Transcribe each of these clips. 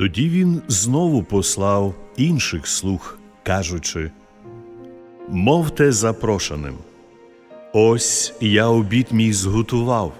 Тоді він знову послав інших слуг, кажучи: Мовте запрошеним, ось я обід мій зготував,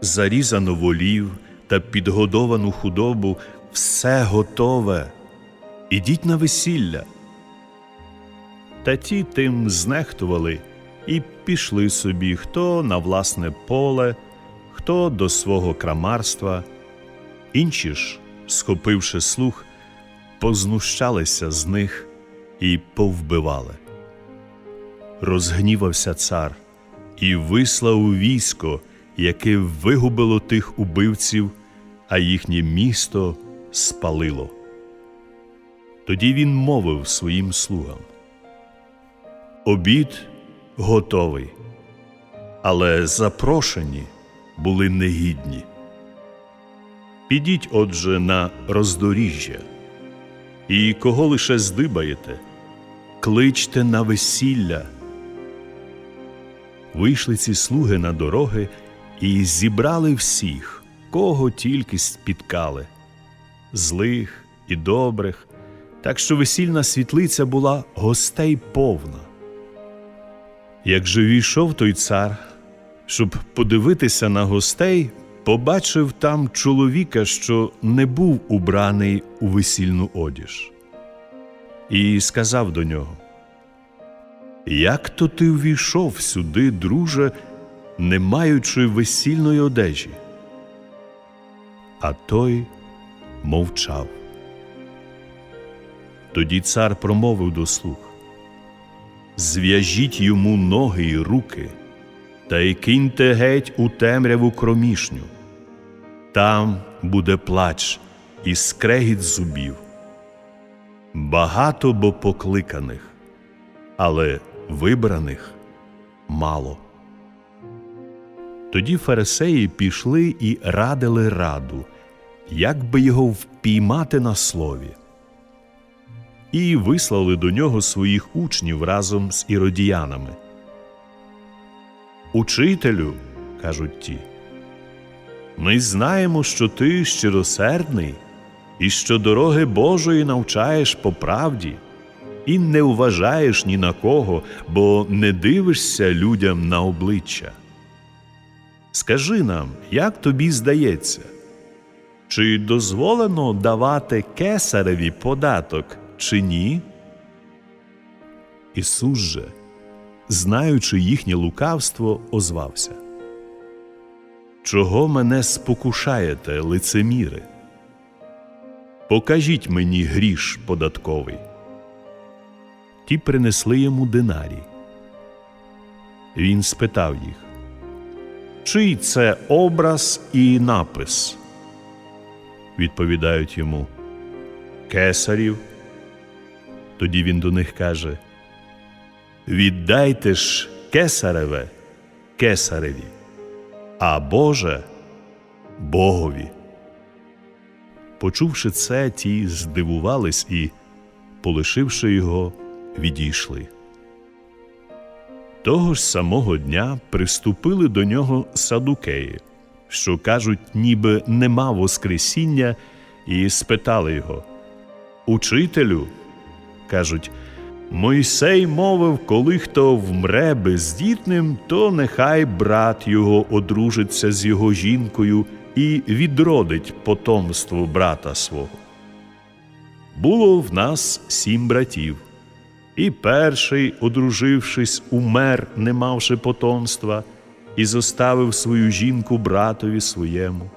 зарізану волів та підгодовану худобу, все готове. Ідіть на весілля. Та ті тим знехтували і пішли собі хто на власне поле, хто до свого крамарства, інші ж, схопивши слух, познущалися з них і повбивали. Розгнівався цар і вислав військо, яке вигубило тих убивців, а їхнє місто спалило. Тоді він мовив своїм слугам. Обід готовий, але запрошені були негідні. Підіть, отже, на роздоріжжя, і кого лише здибаєте, кличте на весілля. Вийшли ці слуги на дороги і зібрали всіх, кого тільки спіткали, злих і добрих, так що весільна світлиця була гостей повна. Як же війшов той цар, щоб подивитися на гостей, побачив там чоловіка, що не був убраний у весільну одіж, і сказав до нього: Як то ти ввійшов сюди, друже, не маючи весільної одежі? А той мовчав. Тоді цар промовив до слуг зв'яжіть йому ноги й руки, та й киньте геть у темряву кромішню. Там буде плач і скрегіт зубів. Багато бо покликаних, але вибраних мало. Тоді фарисеї пішли і радили раду, як би його впіймати на слові і вислали до нього своїх учнів разом з іродіянами. Учителю, кажуть ті, ми знаємо, що ти щиросердний і що дороги Божої навчаєш по правді, і не вважаєш ні на кого, бо не дивишся людям на обличчя. Скажи нам, як тобі здається, чи дозволено давати кесареві податок чи ні? Ісус же, знаючи їхнє лукавство, озвався. Чого мене спокушаєте, лицеміри? Покажіть мені гріш податковий. Ті принесли йому динарій. Він спитав їх, чий це образ і напис? Відповідають йому Кесарів. Тоді він до них каже: Віддайте ж кесареве кесареві, а Боже Богові. Почувши це, ті здивувались і, полишивши його, відійшли. Того ж самого дня приступили до нього садукеї, що кажуть, ніби нема Воскресіння, і спитали його Учителю кажуть Мойсей мовив, коли хто вмре бездітним, то нехай брат його одружиться з його жінкою і відродить потомство брата свого. Було в нас сім братів, і перший, одружившись, умер, не мавши потомства, і зоставив свою жінку братові своєму.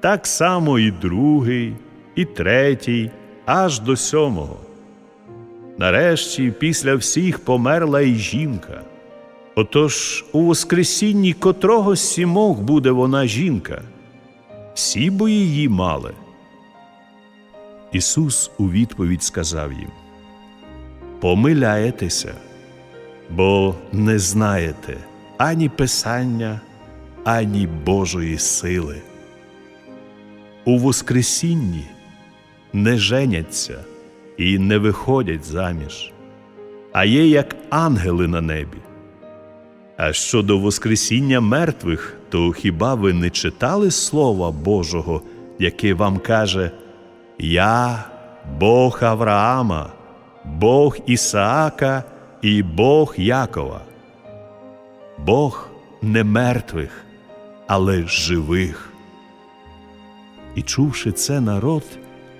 Так само і другий, і третій, аж до сьомого. Нарешті після всіх померла й жінка. Отож у Воскресінні котрого сімох буде вона жінка? всі бо її мали. Ісус у відповідь сказав їм: Помиляєтеся, бо не знаєте ані Писання, ані Божої сили. У Воскресінні не женяться і не виходять заміж, а є як ангели на небі. А щодо Воскресіння мертвих, то хіба ви не читали Слова Божого, яке вам каже Я Бог Авраама, Бог Ісаака і Бог Якова? Бог не мертвих, але живих. І чувши це народ,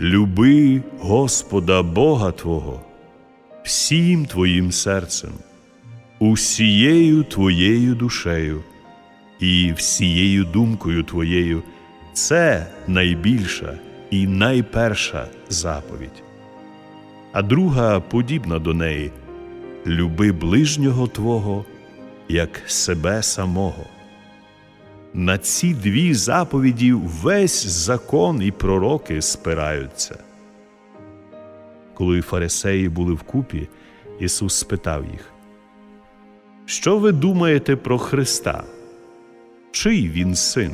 Люби Господа Бога Твого всім твоїм серцем, усією твоєю душею і всією думкою твоєю це найбільша і найперша заповідь. А друга подібна до неї люби ближнього Твого як себе самого. На ці дві заповіді весь закон і пророки спираються. Коли фарисеї були вкупі, Ісус спитав їх, Що ви думаєте про Христа? Чий він син?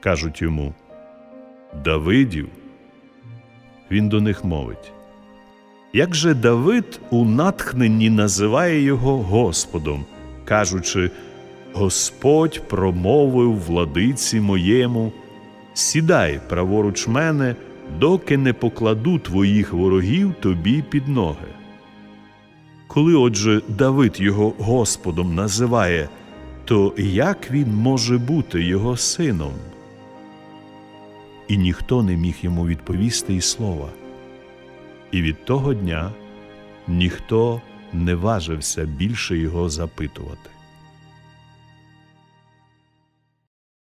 Кажуть йому, Давидів. Він до них мовить. Як же Давид у натхненні називає його Господом, кажучи, Господь промовив владиці моєму, сідай праворуч мене, доки не покладу твоїх ворогів тобі під ноги. Коли отже Давид його Господом називає, то як він може бути його сином? І ніхто не міг йому відповісти і слова. І від того дня ніхто не важився більше його запитувати.